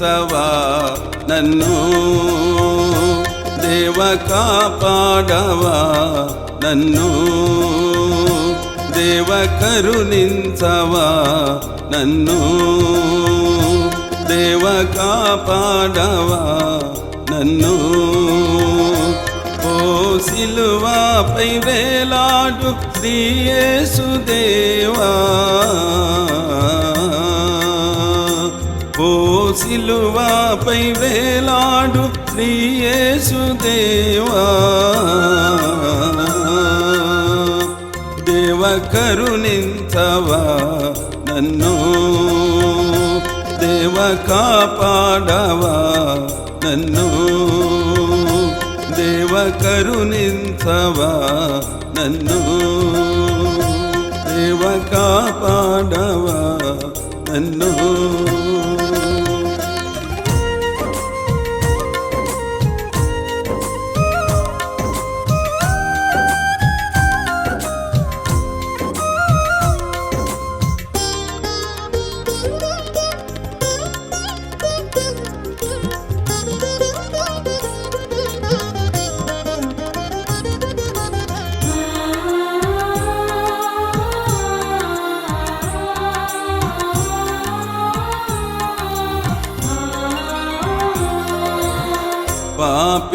దేవ నన్ను? దేవ కాపాడవా నన్ను? దేవ కరుణించవా నన్ను? దేవ కాపాడవా నన్ను? ఓ సిలువాపై వేలాడు శ్రీయేసు దేవా సిలువాపై వేలాడు శ్రీయేసుదేవా దేవ కరుణించవా నన్ను. దేవ కాపాడవా నన్ను. దేవ కరుణించవా నన్ను. దేవ కాపాడవా నన్ను.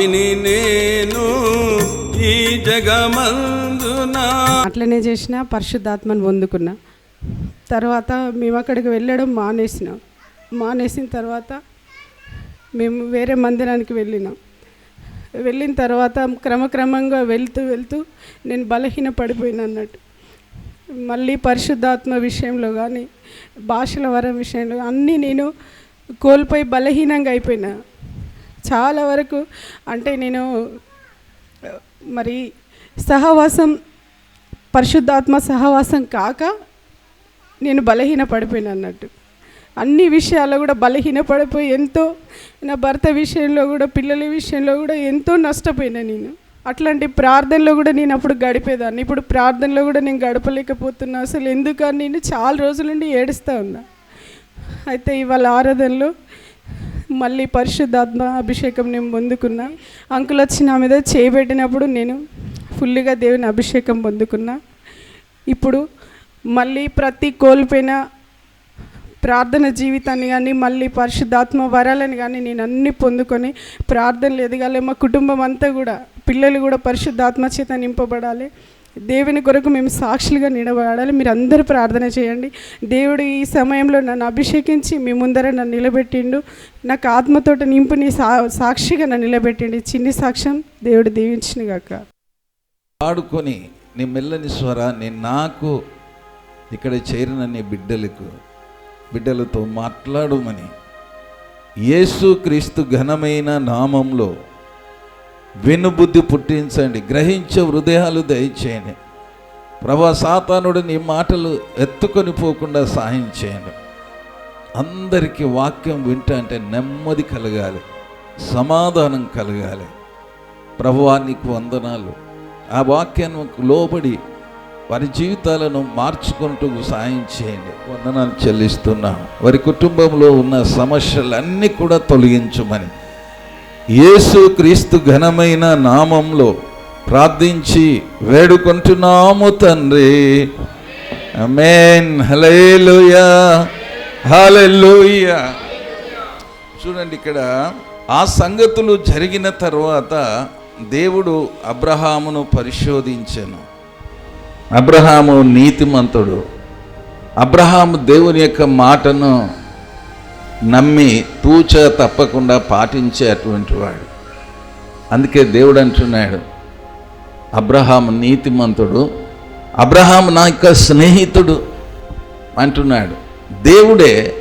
పాపిని నేను ఈ జగమందునా అట్లనే చేసిన పరిశుద్ధాత్మను పొందుకున్నా. తర్వాత మేము అక్కడికి వెళ్ళడం మానేసినాం. మానేసిన తర్వాత మేము వేరే మందిరానికి వెళ్ళినాం. వెళ్ళిన తర్వాత క్రమక్రమంగా వెళ్తూ వెళ్తూ నేను బలహీన పడిపోయినా అన్నట్టు. మళ్ళీ పరిశుద్ధాత్మ విషయంలో కానీ భాషల వరం విషయంలో అన్నీ నేను కోల్పోయి బలహీనంగా అయిపోయినా. చాలా వరకు అంటే నేను మరి సహవాసం పరిశుద్ధాత్మ సహవాసం కాక నేను బలహీన పడిపోయాను అన్నట్టు. అన్ని విషయాల్లో కూడా బలహీన పడిపోయి ఎంతో నా భర్త విషయంలో కూడా పిల్లల విషయంలో కూడా ఎంతో నష్టపోయినా నేను. అట్లాంటి ప్రార్థనలో కూడా నేను అప్పుడు గడిపేదాన్ని. ఇప్పుడు ప్రార్థనలో కూడా నేను గడపలేకపోతున్నా. అసలు ఎందుకని నేను చాలా రోజుల నుండి ఏడుస్తూ ఉన్నా. అయితే ఇవాళ ఆరాధనలో మళ్ళీ పరిశుద్ధాత్మ అభిషేకం నేను పొందుకున్నా. అంకుల్ వచ్చి నా మీద చేయబెట్టినప్పుడు నేను ఫుల్గా దేవుని అభిషేకం పొందుకున్నా. ఇప్పుడు మళ్ళీ ప్రతి కోల్పోయిన ప్రార్థన జీవితాన్ని కానీ మళ్ళీ పరిశుద్ధాత్మ వరాలని కానీ నేను అన్ని పొందుకొని ప్రార్థనలు ఎదగాలి. మా కుటుంబం అంతా కూడా పిల్లలు కూడా పరిశుద్ధాత్మ చేత నింపబడాలి. దేవుని కొరకు మేము సాక్షులుగా నిలబడాలి. మీరు అందరూ ప్రార్థన చేయండి. దేవుడు ఈ సమయంలో నన్ను అభిషేకించి మీ ముందర నన్ను నిలబెట్టిండు. నాకు ఆత్మతోట నింపు నీ సా సాక్షిగా నన్ను నిలబెట్టిండు. చిన్ని సాక్ష్యం దేవుడు దీవించిన గాక. పాడుకొని నీ మెల్లని స్వరాన్ని నాకు ఇక్కడ చేరిన నీ బిడ్డలకు బిడ్డలతో మాట్లాడుమని. యేసు క్రీస్తు ఘనమైన నామంలో వెనుబుద్ధి పుట్టించండి గ్రహించే హృదయాలు దయచేయండి. ప్రభా సాతానుడు నీ మాటలు ఎత్తుకొని పోకుండా సహాయం చేయండి. అందరికీ వాక్యం వింటా అంటే నెమ్మది కలగాలి సమాధానం కలగాలి. ప్రభువా నీకు వందనాలు. ఆ వాక్యానికి లోబడి వారి జీవితాలను మార్చుకుంటూ సాయం చేయండి. వందనాలు చెల్లిస్తున్నాం. వారి కుటుంబంలో ఉన్న సమస్యలన్నీ కూడా తొలగించమని. యేసు క్రీస్తు ఘనమైన నామంలో ప్రార్థించి వేడుకుంటున్నాము తండ్రి. Amen hallelujah hallelujah. చూడండి ఇక్కడ ఆ సంగతులు జరిగిన తర్వాత దేవుడు అబ్రహామును పరిశోధించాను. అబ్రహాము నీతిమంతుడు. అబ్రహాము దేవుని యొక్క మాటను నమ్మి తూచ తప్పకుండా పాటించే అటువంటి వాడు. అందుకే దేవుడు అంటున్నాడు అబ్రహాం నీతిమంతుడు అబ్రహాం నా యొక్క స్నేహితుడు అంటున్నాడు. దేవుడే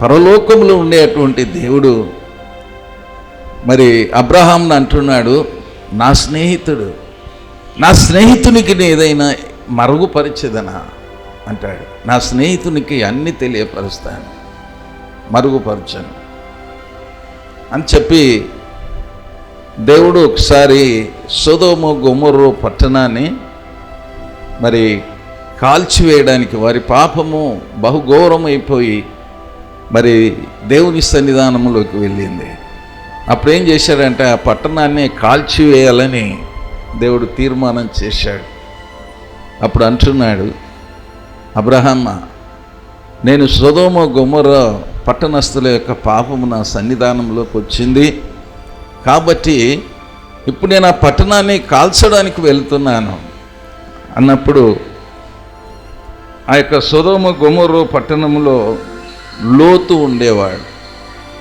పరలోకంలో ఉండేటువంటి దేవుడు. మరి అబ్రహాంను అంటున్నాడు నా స్నేహితుడు నా స్నేహితునికి ఏదైనా మరుగుపరిచేదనా? అంటాడు. నా స్నేహితునికి అన్ని తెలియపరుస్తాను. మరుగుపరచను. అని చెప్పి దేవుడు ఒకసారి సుధోము గొమర్రు పట్టణాన్ని మరి కాల్చివేయడానికి వారి పాపము బహుఘోరమైపోయి మరి దేవుని సన్నిధానంలోకి వెళ్ళింది. అప్పుడు ఏం చేశాడంటే ఆ పట్టణాన్ని కాల్చివేయాలని దేవుడు తీర్మానం చేశాడు. అప్పుడు అంటున్నాడు అబ్రహమ్మ నేను సుధోమ గుమ్మర పట్టణస్థుల యొక్క పాపము నా సన్నిధానంలోకి వచ్చింది. కాబట్టి ఇప్పుడు నేను ఆ పట్టణాన్ని కాల్చడానికి వెళ్తున్నాను. అన్నప్పుడు ఆ యొక్క సుధోమ గుమరు పట్టణంలో లోతు ఉండేవాడు.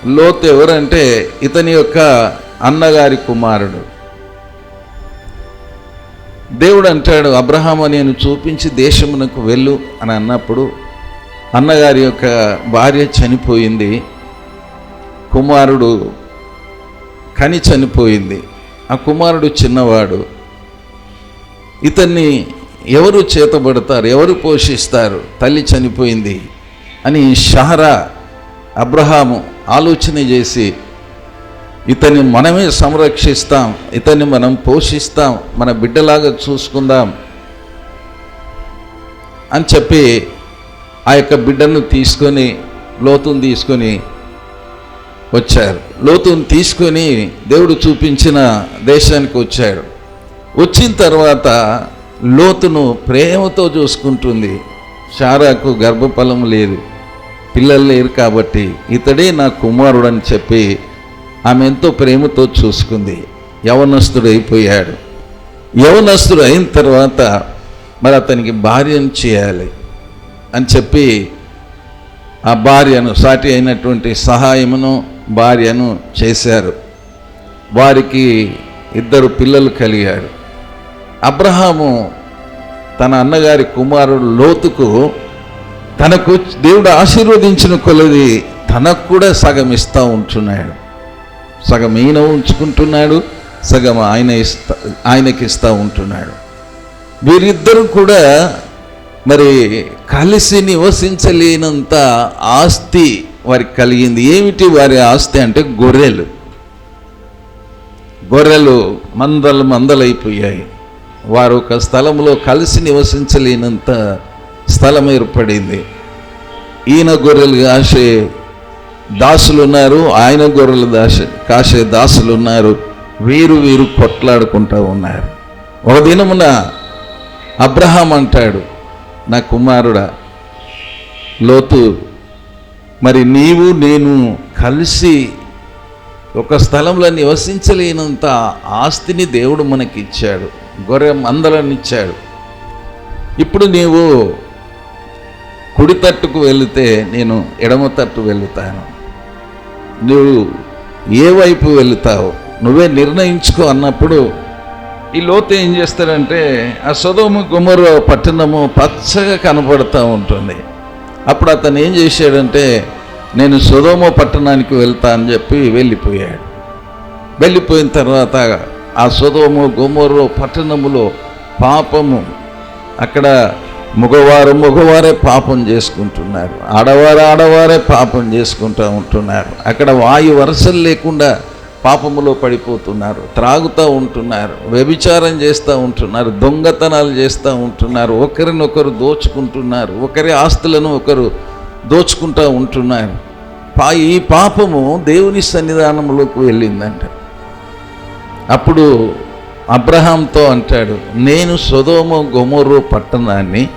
లోతు ఎవరంటే ఇతని యొక్క అన్నగారి కుమారుడు. దేవుడు అంటాడు అబ్రహాము నేను చూపించి దేశమునకు వెళ్ళు అని అన్నప్పుడు అన్నగారి యొక్క భార్య చనిపోయింది. కుమారుడు కని చనిపోయింది. ఆ కుమారుడు చిన్నవాడు. ఇతన్ని ఎవరు చేతబడతారు? ఎవరు పోషిస్తారు? తల్లి చనిపోయింది అని షహరా అబ్రహాము ఆలోచన చేసి ఇతన్ని మనమే సంరక్షిస్తాం. ఇతన్ని మనం పోషిస్తాం. మన బిడ్డలాగా చూసుకుందాం. అని చెప్పి ఆ యొక్క బిడ్డను తీసుకొని లోతుని తీసుకొని వచ్చారు. లోతును తీసుకొని దేవుడు చూపించిన దేశానికి వచ్చాడు. వచ్చిన తర్వాత లోతును ప్రేమతో చూసుకుంటుంది. షారాకు గర్భఫలం లేదు. పిల్లలు లేరు కాబట్టి ఇతడే నా కుమారుడు అని చెప్పి ఆమె ఎంతో ప్రేమతో చూసుకుంది. యవనస్తుడు అయిపోయాడు. యవనస్తుడు అయిన తర్వాత మరి అతనికి భార్యను చేయాలి. అని చెప్పి ఆ భార్యను సాటి అయినటువంటి సహాయమును భార్యను చేశారు. వారికి ఇద్దరు పిల్లలు కలిగారు. అబ్రహాము తన అన్నగారి కుమారుడు లోతుకు తనకు దేవుడు ఆశీర్వదించిన కొలది తనకు కూడా సగం ఇస్తూ ఉంటున్నాడు. సగం ఈయన ఉంచుకుంటున్నాడు సగం ఆయన ఇస్తా ఆయనకి ఇస్తూ ఉంటున్నాడు. వీరిద్దరూ కూడా మరి కలిసి నివసించలేనంత ఆస్తి వారికి కలిగింది. ఏమిటి వారి ఆస్తి అంటే గొర్రెలు. గొర్రెలు మందలు మందలైపోయాయి. వారు ఒక స్థలంలో కలిసి నివసించలేనంత స్థలం ఏర్పడింది. ఈయన గొర్రెలు కాసే దాసులు ఉన్నారు ఆయన గొర్రెలు దాస కాసే దాసులు ఉన్నారు వీరు వీరు కొట్లాడుకుంటూ ఉన్నారు. ఒక దినమున అబ్రహాం అంటాడు నా కుమారుడా లోతు మరి నీవు నేను కలిసి ఒక స్థలంలో నివసించలేనంత ఆస్తిని దేవుడు మనకి ఇచ్చాడు గొర్రె మందలనిచ్చాడు ఇప్పుడు నీవు కుడి తట్టుకు వెళితే నేను ఎడమ తట్టు వెళుతాను. నువ్వు ఏ వైపు వెళుతావు? నువ్వే నిర్ణయించుకో అన్నప్పుడు ఈ లోతు ఏం చేస్తాడంటే ఆ సొదోము గుమ్మరు పట్టణము పచ్చగా కనపడుతూ ఉంటుంది. అప్పుడు అతను ఏం చేశాడంటే నేను సొదోమ పట్టణానికి వెళ్తా అని చెప్పి వెళ్ళిపోయాడు. వెళ్ళిపోయిన తర్వాత ఆ సొదోము గుమ్మరు పట్టణములో పాపము అక్కడ మగవారు మగవారే పాపం చేసుకుంటున్నారు. ఆడవారు ఆడవారే పాపం చేసుకుంటూ ఉంటున్నారు. అక్కడ వాయు వరసలు లేకుండా పాపములో పడిపోతున్నారు త్రాగుతూ ఉంటున్నారు వ్యభిచారం చేస్తూ ఉంటున్నారు దొంగతనాలు చేస్తూ ఉంటున్నారు ఒకరినొకరు దోచుకుంటున్నారు ఒకరి ఆస్తులను ఒకరు దోచుకుంటూ ఉంటున్నారు. పా ఈ పాపము దేవుని సన్నిధానంలోకి వెళ్ళిందంట. అప్పుడు అబ్రహాంతో అంటాడు నేను సొదోమ గొమోరు పట్టణాన్ని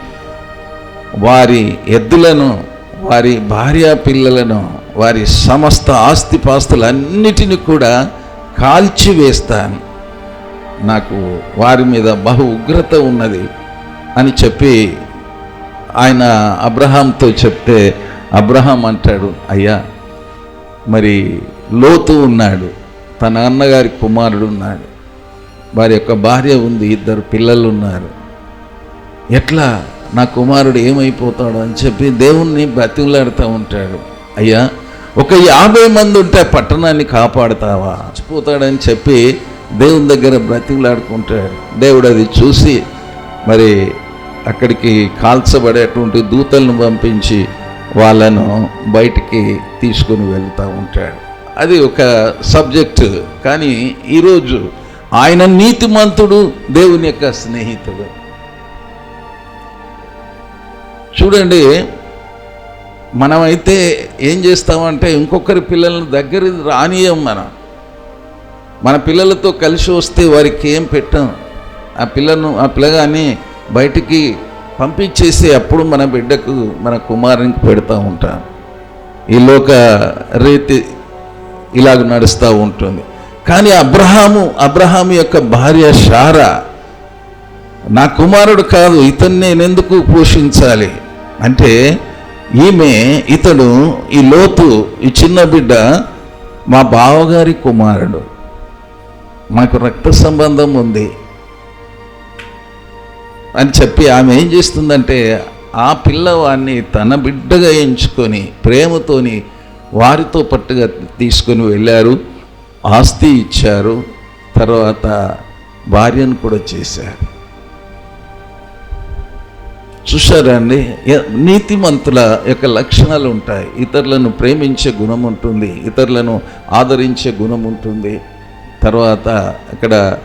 వారి ఎద్దులను వారి భార్యా పిల్లలను వారి సమస్త ఆస్తిపాస్తులన్నిటిని కూడా కాల్చివేస్తాను. నాకు వారి మీద బహు ఉగ్రత ఉన్నది అని చెప్పి ఆయన అబ్రహాంతో చెప్తే అబ్రహాం అంటాడు అయ్యా మరి లోతు ఉన్నాడు తన అన్నగారి కుమారుడు ఉన్నాడు వారి యొక్క భార్య ఉంది ఇద్దరు పిల్లలు ఉన్నారు ఎట్లా నా కుమారుడు ఏమైపోతాడు అని చెప్పి దేవుణ్ణి బతిమలాడుతూ ఉంటాడు. అయ్యా ఒక యాభై మంది ఉంటే పట్టణాన్ని కాపాడుతావా? చచ్చిపోతాడని చెప్పి దేవుని దగ్గర బ్రతిమలాడుకుంటాడు దేవుడు అది చూసి మరి అక్కడికి కాల్చబడేటువంటి దూతలను పంపించి వాళ్ళను బయటికి తీసుకుని వెళ్తూ ఉంటాడు. అది ఒక సబ్జెక్టు. కానీ ఈరోజు ఆయన నీతిమంతుడు దేవుని యొక్క స్నేహితుడు. చూడండి మనమైతే ఏం చేస్తామంటే ఇంకొకరి పిల్లలను దగ్గర రానియం మనం. మన పిల్లలతో కలిసి వస్తే వారికి ఏం పెట్టాం? ఆ పిల్లను ఆ పిల్లగాని బయటికి పంపించేసి అప్పుడు మన బిడ్డకు మన కుమారునికి పెడతా ఉంటాం. ఈ లోక రీతి ఇలాగ నడుస్తూ ఉంటుంది. కానీ అబ్రహాము అబ్రహాము యొక్క భార్య షారా నా కుమారుడు కాదు ఇతన్ని నేనెందుకు పోషించాలి? అంటే ఈమె ఇతడు ఈ లోతు ఈ చిన్న బిడ్డ మా బావగారి కుమారుడు. మాకు రక్త సంబంధం ఉంది. అని చెప్పి ఆమె ఏం చేస్తుందంటే ఆ పిల్లవాడిని తన బిడ్డగా ఎంచుకొని ప్రేమతోని వారితో పట్టుగా తీసుకొని వెళ్ళారు. ఆస్తి ఇచ్చారు. తర్వాత భార్యను కూడా చేశారు. చూశారా అండి నీతిమంతుల యొక్క లక్షణాలు ఉంటాయి. ఇతరులను ప్రేమించే గుణం ఉంటుంది. ఇతరులను ఆదరించే గుణం ఉంటుంది. తర్వాత అక్కడ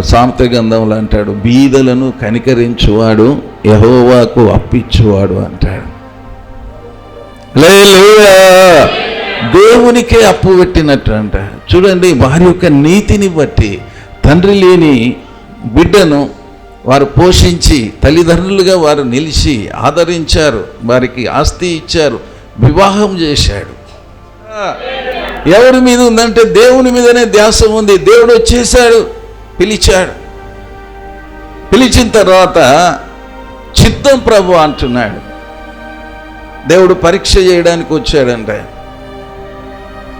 సాంత గంధంలో అంటాడు బీదలను కనికరించువాడు యహోవాకు అప్పిచ్చువాడు అంటాడు. దేవునికే అప్పు పెట్టినట్టు అంట. చూడండి వారి యొక్క నీతిని బట్టి తండ్రి లేని బిడ్డను వారు పోషించి తల్లిదండ్రులుగా వారు నిలిచి ఆదరించారు వారికి ఆస్తి ఇచ్చారు వివాహం చేశాడు. ఎవరి మీద ఉందంటే దేవుని మీదనే ధ్యాస ఉంది. దేవుడు వచ్చేసాడు పిలిచాడు. పిలిచిన తర్వాత చిత్తం ప్రభు అంటున్నాడు. దేవుడు పరీక్ష చేయడానికి వచ్చాడంట.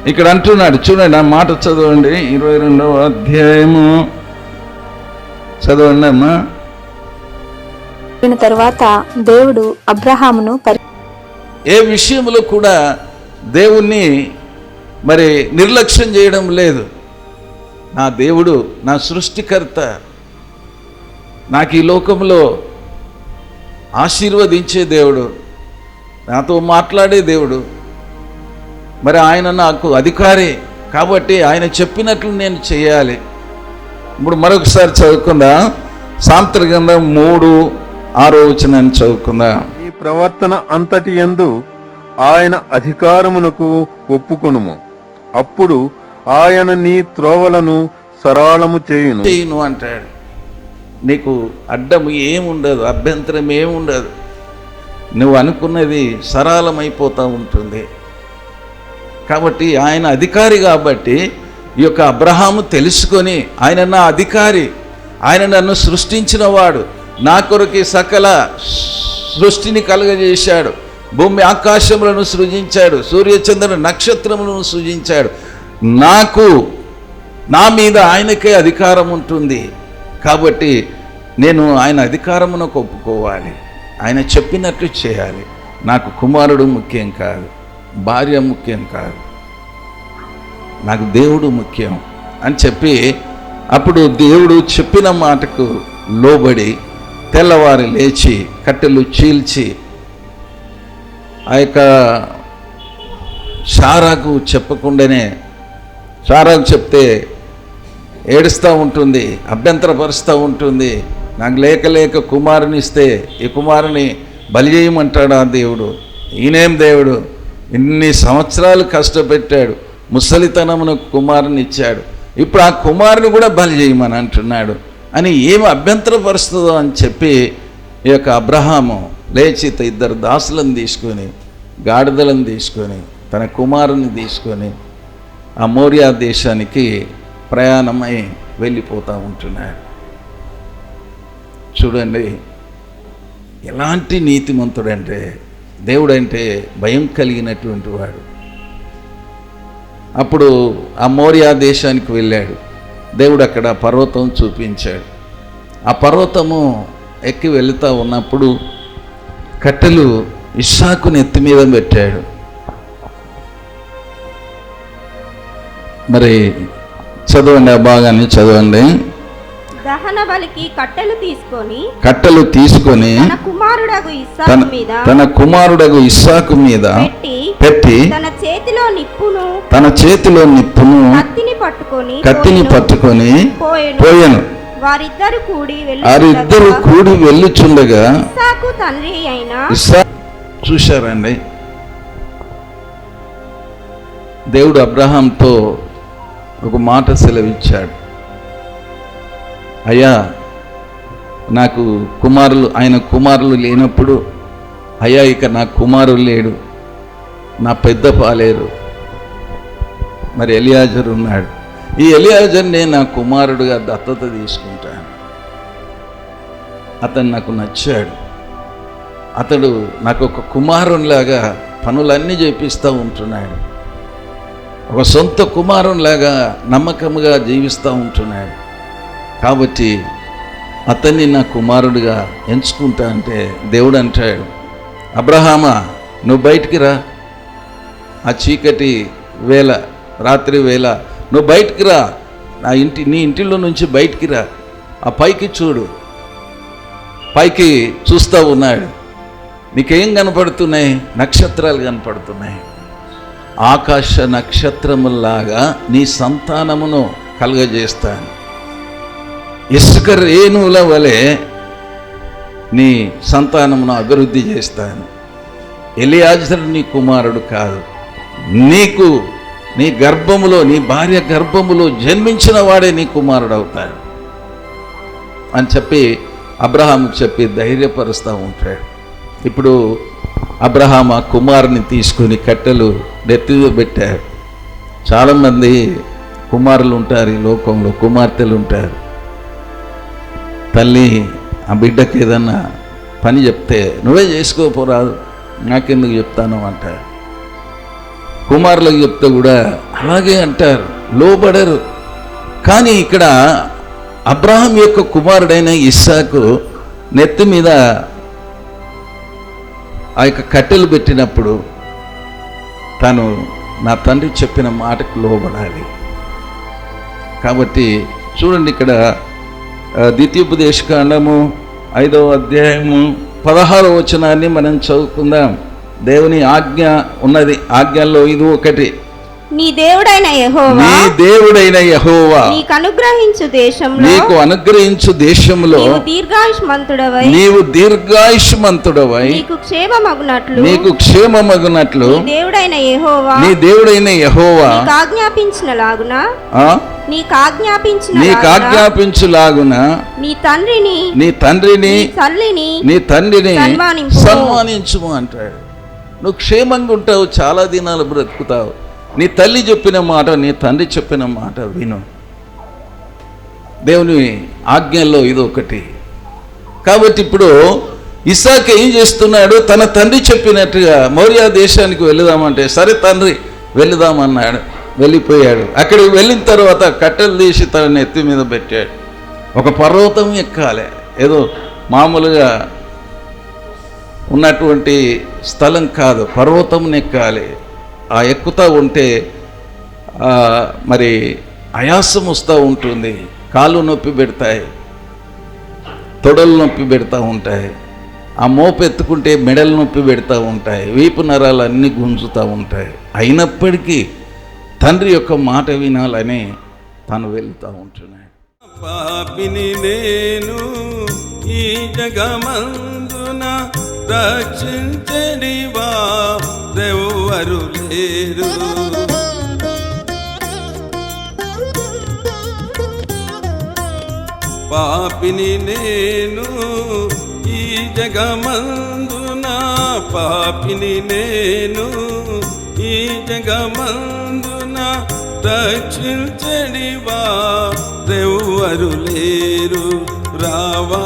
ఇక్కడ అంటున్నాడు చూడండి ఆ మాట చదవండి. ఇరవై రెండవ అధ్యాయము. చదవండి అమ్మా తర్వాత దేవుడు అబ్రహామును ఏ విషయంలో కూడా దేవుణ్ణి మరి నిర్లక్ష్యం చేయడం లేదు. నా దేవుడు నా సృష్టికర్త నాకు ఈ లోకంలో ఆశీర్వదించే దేవుడు నాతో మాట్లాడే దేవుడు. మరి ఆయన నాకు అధికారి కాబట్టి ఆయన చెప్పినట్లు నేను చేయాలి. ఇప్పుడు మరొకసారి చదువుకుందాం? సాంత్రికంగా మూడు ఆరో వచనాన్ని చదువుకుందాం? ఈ ప్రవర్తన అంతటి యందు ఆయన అధికారమునకు ఒప్పుకొనుము. అప్పుడు ఆయన నీ త్రోవలను సరళము చేయును. చేయను అంటాడు. నీకు అడ్డం ఏముండదు అభ్యంతరం ఏముండదు. నువ్వు అనుకున్నది సరళమైపోతూ ఉంటుంది. కాబట్టి ఆయన అధికారి కాబట్టి ఈ యొక్క అబ్రహాము తెలుసుకొని ఆయన నా అధికారి ఆయన నన్ను సృష్టించిన వాడు నా కొరకు సకల సృష్టిని కలుగజేశాడు. భూమి ఆకాశములను సృజించాడు సూర్యచంద్ర నక్షత్రములను సృజించాడు. నాకు నా మీద ఆయనకే అధికారం ఉంటుంది. కాబట్టి నేను ఆయన అధికారమును ఒప్పుకోవాలి. ఆయన చెప్పినట్లు చేయాలి. నాకు కుమారుడు ముఖ్యం కాదు భార్య ముఖ్యం కాదు. నాకు దేవుడు ముఖ్యం అని చెప్పి అప్పుడు దేవుడు చెప్పిన మాటకు లోబడి తెల్లవారి లేచి కట్టెలు చీల్చి ఆ యొక్క సారాకు చెప్పకుండానే సారాకు చెప్తే ఏడుస్తూ ఉంటుంది అభ్యంతరపరుస్తూ ఉంటుంది. నాకు లేక లేక కుమారుని ఇస్తే ఈ కుమారుని బలి చేయమంటాడు ఆ దేవుడు? ఈయనేం దేవుడు? ఇన్ని సంవత్సరాలు కష్టపెట్టాడు. ముసలితనమును కుమారుని ఇచ్చాడు ఇప్పుడు ఆ కుమారుని కూడా బలి చేయమని అంటున్నాడు. అని ఏమి అభ్యంతరపరుస్తుందో అని చెప్పి ఈ యొక్క అబ్రహాము లేచి ఇద్దరు దాసులను తీసుకొని గాడిదలను తీసుకొని తన కుమారుని తీసుకొని ఆ మౌర్యా దేశానికి ప్రయాణమై వెళ్ళిపోతూ ఉంటున్నాడు. చూడండి ఎలాంటి నీతిమంతుడంటే దేవుడంటే భయం కలిగినటువంటి వాడు. అప్పుడు ఆ మౌర్యా దేశానికి వెళ్ళాడు. దేవుడు అక్కడ పర్వతం చూపించాడు. ఆ పర్వతము ఎక్కి వెళుతూ ఉన్నప్పుడు కట్టెలు ఇస్సాకు నెత్తి మీద పెట్టాడు. మరి చదవండి ఆ భాగాన్ని చదవండి. దహన బలికి కట్టెలు తీసుకొని కట్టెలు తీసుకొని తన కుమారుడగు ఇస్సాకు మీద తన కుమారుడగు ఇస్సాకు మీద పెట్టి పెట్టి తన చేతిలో నిప్పును తన చేతిలో నిప్పును కత్తిని పట్టుకొని కత్తిని. పట్టుకొని పోయెను. వారిద్దరు కూడి వారిద్దరు కూడి వెళ్ళుచుండగా ఇస్సాకు తండ్రి అయిన ఇస్సా చూశారండి దేవుడు అబ్రహాంతో ఒక మాట సెలవిచ్చాడు అయ్యా నాకు కుమారులు ఆయన కుమారులు లేనప్పుడు అయ్యా ఇక నా కుమారులు లేడు నా పెద్ద పాలేరు. మరి ఎలియాజర్ ఉన్నాడు. ఈ ఎలియాజర్ని నా కుమారుడుగా దత్తత తీసుకుంటాను. అతను నాకు నచ్చాడు. అతడు నాకు ఒక కుమారునిలాగా పనులన్నీ చేపిస్తూ ఉంటున్నాడు. ఒక సొంత కుమారునిలాగా నమ్మకముగా జీవిస్తూ ఉంటున్నాడు. కాబట్టి అతన్ని నా కుమారుడిగా ఎంచుకుంటా అంటే దేవుడు అంటాడు అబ్రహామా నువ్వు బయటికి రా. ఆ చీకటి వేళ రాత్రి వేళ నువ్వు బయటికి రా. నా ఇంటి నీ ఇంటిలో నుంచి బయటికి రా. ఆ పైకి చూడు. పైకి చూస్తూ ఉన్నాడు. నీకేం కనపడుతున్నాయి? నక్షత్రాలు కనపడుతున్నాయి. ఆకాశ నక్షత్రములాగా నీ సంతానమును కలుగజేస్తాను. ఇసుక రేణువుల వలె నీ సంతానమును అభివృద్ధి చేస్తాను. ఎలియాజరు నీ కుమారుడు కాదు. నీకు నీ గర్భములో నీ భార్య గర్భములో జన్మించిన వాడే నీ కుమారుడు అవుతాడు అని చెప్పి అబ్రహాంకు చెప్పి ధైర్యపరుస్తూ ఉంటాడు. ఇప్పుడు అబ్రహాం ఆ కుమారుని తీసుకుని కట్టెలు నెత్తిలో పెట్టారు. చాలామంది కుమారులు ఉంటారు ఈ లోకంలో కుమార్తెలు ఉంటారు. తల్లి ఆ బిడ్డకి ఏదన్నా పని చెప్తే నువ్వే చేసుకోపోరాదు నాకెందుకు చెప్తాను అంటారు. కుమారులకు చెప్తే కూడా అలాగే అంటారు లోబడరు. కానీ ఇక్కడ అబ్రహం యొక్క కుమారుడైన ఇస్సాకు నెత్తి మీద ఆ యొక్క కట్టెలు పెట్టినప్పుడు తను నా తండ్రి చెప్పిన మాటకు లోబడాలి. కాబట్టి చూడండి ఇక్కడ ఆ, ద్వితీయోపదేశకాండము ఐదవ అధ్యాయము పదహారవ వచనాన్ని మనం చదువుకుందాం. దేవుని ఆజ్ఞ ఉన్నది. ఆజ్ఞల్లో ఇది ఒకటి. నీ దేవుడైన యెహోవా నీ దేవుడైన యహోవా నీకు అనుగ్రహించు దేశంలో నీకు అనుగ్రహించు దేశములో నీవు దీర్ఘాయుష్మంతుడవై నీవు దీర్ఘాయుష్మంతుడవై నీకు క్షేమమగునట్లు నీకు క్షేమమగునట్లు నీ దేవుడైన యెహోవా నీ దేవుడైన యహోవా నీకు ఆజ్ఞాపించినలాగున ఆ? నీకు ఆజ్ఞాపించులాగున నీ తండ్రిని నీ తండ్రిని తల్లిని నీ తండ్రిని. సన్మానించుము అంటాడు. నువ్వు క్షేమంగా ఉంటావు చాలా దినాలు బ్రతుకుతావు. నీ తల్లి చెప్పిన మాట నీ తండ్రి చెప్పిన మాట విను. దేవుని ఆజ్ఞల్లో ఇది ఒకటి కాబట్టి ఇప్పుడు ఇసాక్ ఏం చేస్తున్నాడు? తన తండ్రి చెప్పినట్టుగా మౌర్య దేశానికి వెళదామంటే సరే తండ్రి వెళదామన్నాడు. వెళ్ళిపోయాడు. అక్కడికి వెళ్ళిన తర్వాత కట్టెలు తీసి తన నెత్తి మీద పెట్టాడు. ఒక పర్వతం ఎక్కాలి. ఏదో మామూలుగా ఉన్నటువంటి స్థలం కాదు. పర్వతం ఎక్కాలి. ఆ ఎక్కుతూ ఉంటే మరి ఆయాసం వస్తూ ఉంటుంది. కాళ్ళు నొప్పి పెడతాయి. తొడలు నొప్పి పెడతా ఉంటాయి. ఆ మోపు ఎత్తుకుంటే మెడలు నొప్పి పెడతా ఉంటాయి. వీపు నరాలు అన్నీ గుంజుతూ ఉంటాయి. అయినప్పటికీ తండ్రి యొక్క మాట వినాలని తను వెళ్తూ ఉంటున్నాడు. పాపిని నేను ఈ జగమందున రక్షించడివా ఎవరు లేరు. పాపిని నేను ఈ జగమందున పాపిని నేను ఈ జగమందు రక్షించడివా రెవ్వరు లేరు రావా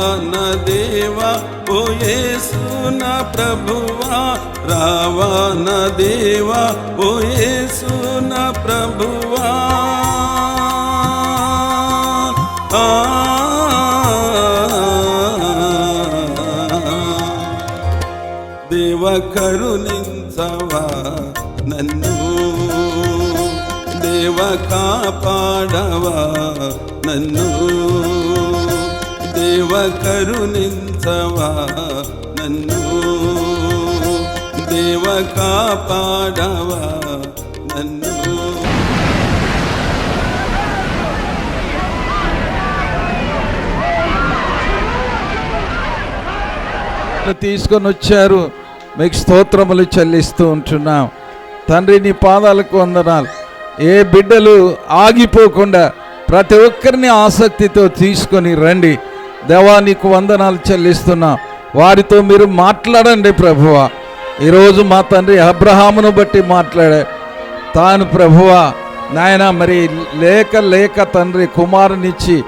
దేవా? ఓ యేసున ప్రభువా రావా దేవా? ఓ యేసున ప్రభువా. ఆ. దేవ కరుణించవా నన్ను దేవ కాపాడవా నన్ను దేవ కరుణించవా నన్ను దేవ కాపాడవా నన్ను తీసుకొని వచ్చారు. మీకు స్తోత్రములు చెల్లిస్తూ ఉంటున్నాం. తండ్రి నీ పాదాలకు వందనాలు. ఏ బిడ్డలు ఆగిపోకుండా ప్రతి ఒక్కరిని ఆసక్తితో తీసుకొని రండి. దేవా నీకు వందనాలు చెల్లిస్తున్నా. వారితో మీరు మాట్లాడండి ప్రభువ. ఈరోజు మా తండ్రి అబ్రహామును బట్టి మాట్లాడే తాను ప్రభువ. నాయన మరి లేక లేక తండ్రి కుమారునిచ్చి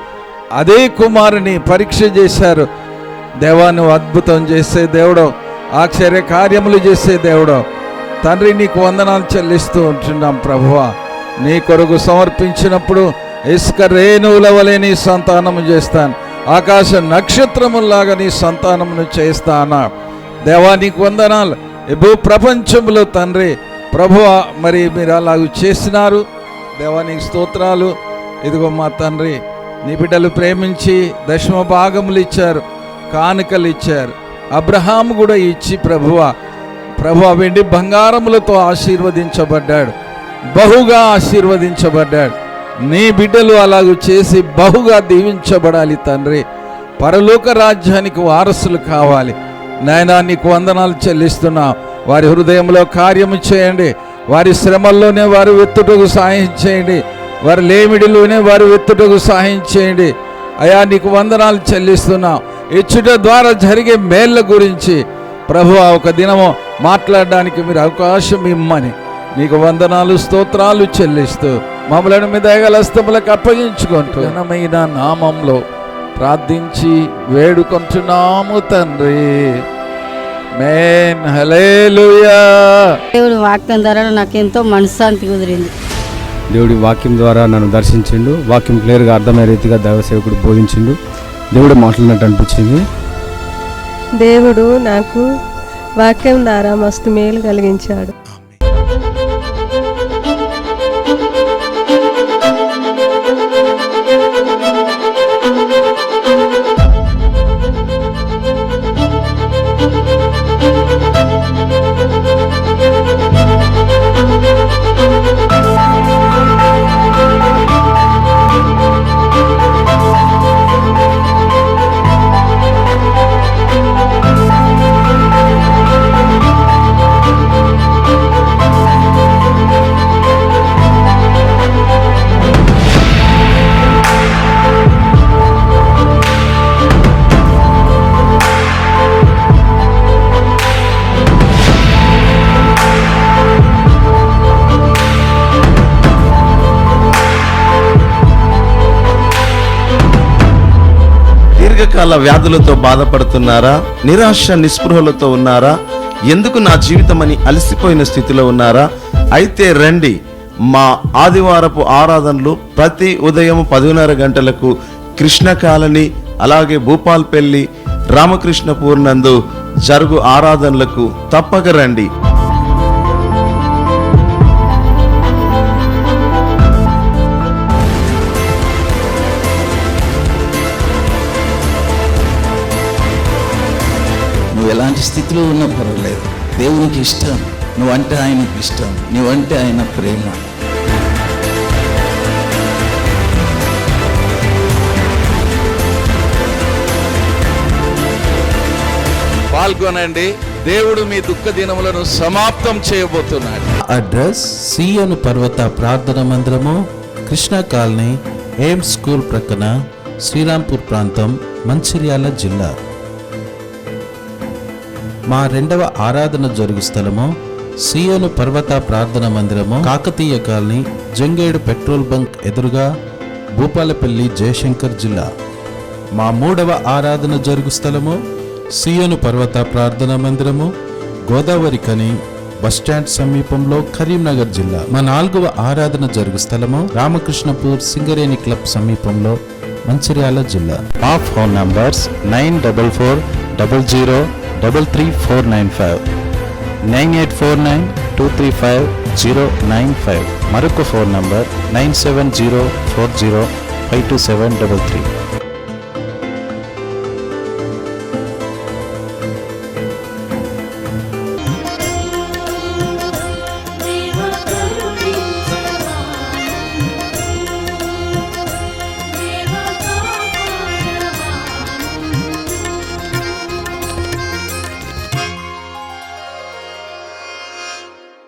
అదే కుమారుని పరీక్ష చేశారు. దేవా నువ్వు అద్భుతం చేసే దేవుడు ఆశ్చర్య కార్యములు చేసే దేవుడు తండ్రి నీకు వందనాలు చెల్లిస్తూ ఉంటున్నాం ప్రభువా. నీ కొరకు సమర్పించినప్పుడు ఇసుక రేణువుల వలె నీ సంతానము చేస్తాను. ఆకాశ నక్షత్రములాగా నీ సంతానమును చేస్తానా. దేవా నీకు వందనాలు. భూ ప్రపంచంలో తండ్రి ప్రభువ మరి మీరు అలాగ చేసినారు. దేవా నీకు స్తోత్రాలు. ఇదిగో మా తండ్రి నీ బిడ్డలు ప్రేమించి దశమ భాగములు ఇచ్చారు కానుకలు ఇచ్చారు. అబ్రహాము కూడా ఇచ్చి ప్రభువ ప్రభు వెండి బంగారములతో ఆశీర్వదించబడ్డాడు. బహుగా ఆశీర్వదించబడ్డాడు. నీ బిడ్డలు అలాగూ చేసి బహుగా దీవించబడాలి తండ్రి. పరలోక రాజ్యానికి వారసులు కావాలి. నాయనా నీకు వందనాలు చెల్లిస్తున్నా. వారి హృదయంలో కార్యము చేయండి. వారి శ్రమల్లోనే వారు వెత్తుటకు సహాయం చేయండి. వారి లేమిడిలోనే వారు వెత్తుటకు సహాయం చేయండి. అయా నీకు వందనాలు చెల్లిస్తున్నా. ఇచ్చుట ద్వారా జరిగే మేళ్ళ గురించి ప్రభు ఒక దినము మాట్లాడడానికి మీరు అవకాశం ఇమ్మని. నీకు వందనాలు స్తోత్రాలు చెల్లిస్తూ మమ్మలను మీ దయగల హస్తములకు అప్పగించుకుంటూ ఘనమైన నామంలో ప్రార్థించి వేడుకుంటున్నాము తండ్రి. మేన్ హలేలుయా దేవుడి వాక్యం ద్వారా నాకు ఎంతో మనశ్శాంతి కుదిరింది. దేవుడి వాక్యం ద్వారా నన్ను దర్శించిండు. వాక్యం క్లియర్గా అర్థమయ్యే రీతిగా దైవ సేవకుడు బోధించిండు. దేవుడు మాట్లాడినట్టు అనిపించింది. దేవుడు నాకు వాక్యం ద్వారా మస్తు మేలు కలిగించాడు. దీర్ఘకాల వ్యాధులతో బాధపడుతున్నారా? నిరాశ నిస్పృహలతో ఉన్నారా? ఎందుకు నా జీవితం అని అలసిపోయిన స్థితిలో ఉన్నారా? అయితే రండి మా ఆదివారపు ఆరాధనలు ప్రతి ఉదయం పదిన్నర గంటలకు కృష్ణ కాలనీ అలాగే భూపాల్పల్లి రామకృష్ణపూర్ నందు జరుగు ఆరాధనలకు తప్పక రండి. నువ్వు ఎలాంటి స్థితిలో ఉన్నా పర్వాలేదు. దేవునికి ఇష్టం. నువ్వంటే ఆయనకి ఇష్టం. నువ్వంటే ఆయన ప్రేమ. పాల్గొనండి. దేవుడు మీ దుఃఖ దినములను సమాప్తం చేయబోతున్నాడు. అడ్రస్ సియోను పర్వత ప్రార్థన మందిరము కృష్ణా కాలనీ ఎయిమ్స్ స్కూల్ ప్రక్కన శ్రీరాంపూర్ ప్రాంతం మంచిర్యాల జిల్లా. మా రెండవ ఆరాధన జరుగు స్థలము సియోను పర్వత ప్రార్థన మందిరము Kakatiya colony Jangedu petrol bunk ఎదురుగా భూపాలపల్లి జయశంకర్ జిల్లా. మా మూడవ ఆరాధన జరుగు స్థలము సియోను పర్వత ప్రార్థన మందిరము గోదావరి కని బస్టాండ్ సమీపంలో కరీంనగర్ జిల్లా. మా నాలుగవ ఆరాధన జరుగు స్థలము రామకృష్ణపూర్ సింగరేణి క్లబ్ సమీపంలో మంచిర్యాల జిల్లా. మా phone numbers nine double four double zero double three four nine five nine eight four nine two three five zero nine five మరొక phone number nine seven zero four zero five two seven double three